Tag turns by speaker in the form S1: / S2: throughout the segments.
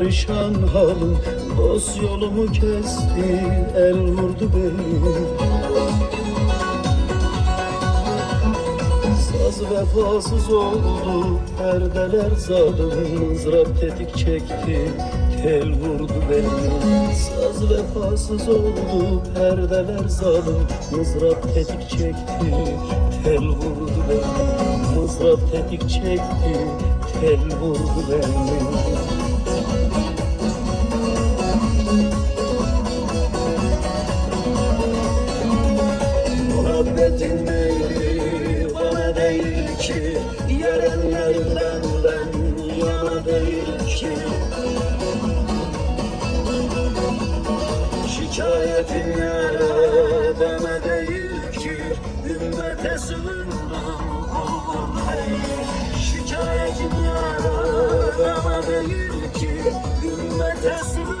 S1: perişan halim Dost yolumu kesti el vurdu beni. Saz vefasız oldu perdeler zalim Mızrap tetik çekti tel vurdu beni. Saz vefasız oldu perdeler zalim Mızrap tetik çekti tel vurdu beni. Mızrap tetik çekti tel vurdu beni Muhabbetin meyli bana değil ki. Yarenlerden ben yana değil ki. Şikayetin yere bana değil ki. Ümmete değil. Şikayetin yere bana değil ki. Ümmete sığındım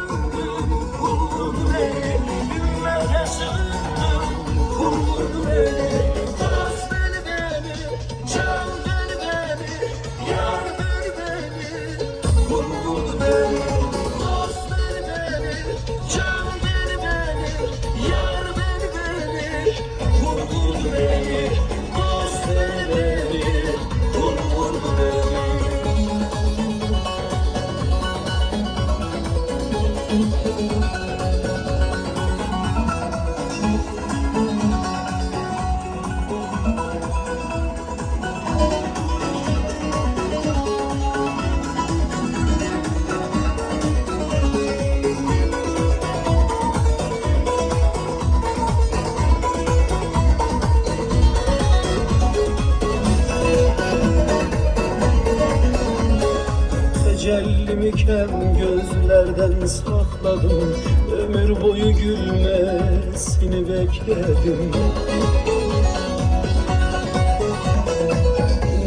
S1: gözlerden sakladım. Ömür boyu gülmesini bekledim.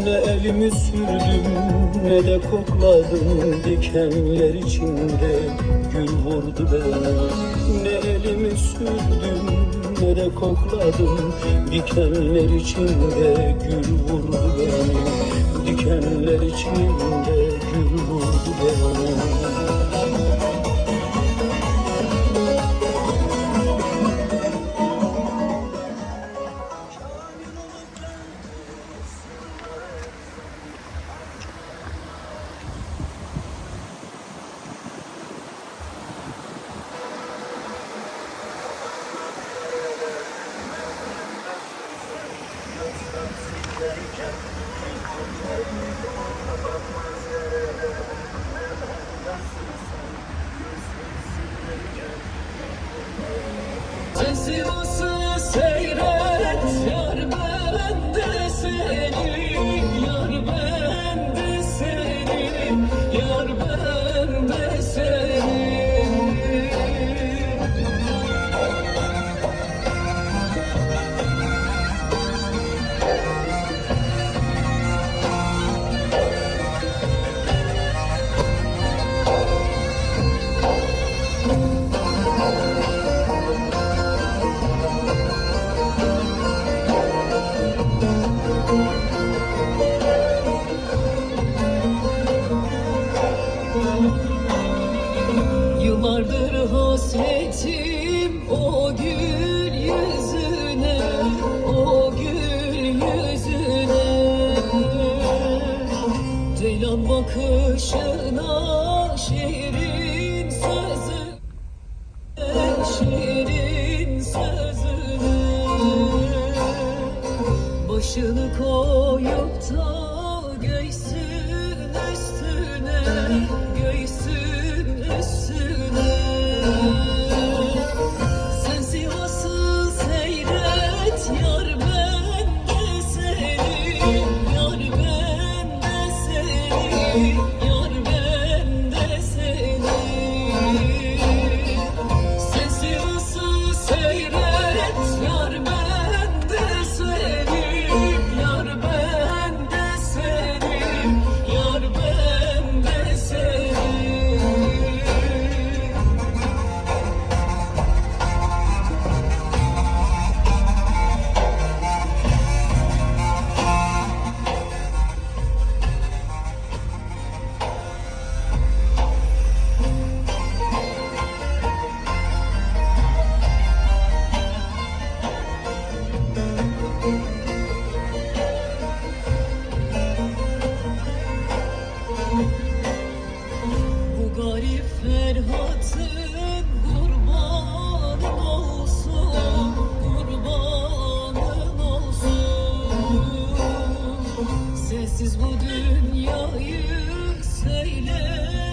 S1: Ne elimi sürdüm ne de kokladım. Dikenler içinde gül vurdu beni. Ne elimi sürdüm ne de kokladım. Dikenler içinde gül vurdu beni. Dikenler içinde
S2: bakışına şiirin sözü, şiirin sözüne. Başını koyup da You. Sensiz bu dünyayı söyle.